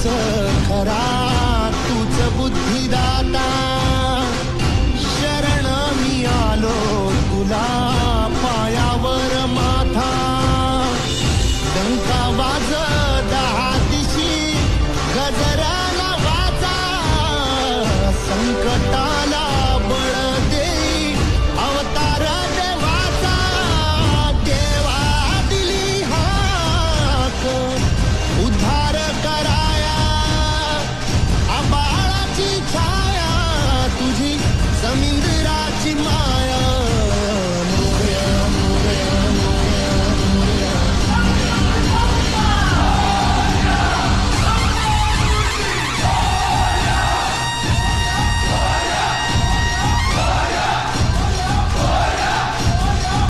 तूच खरा तूच बुद्धिदाता. शरण मी आलो तुला पायावर माथा. दंका वाज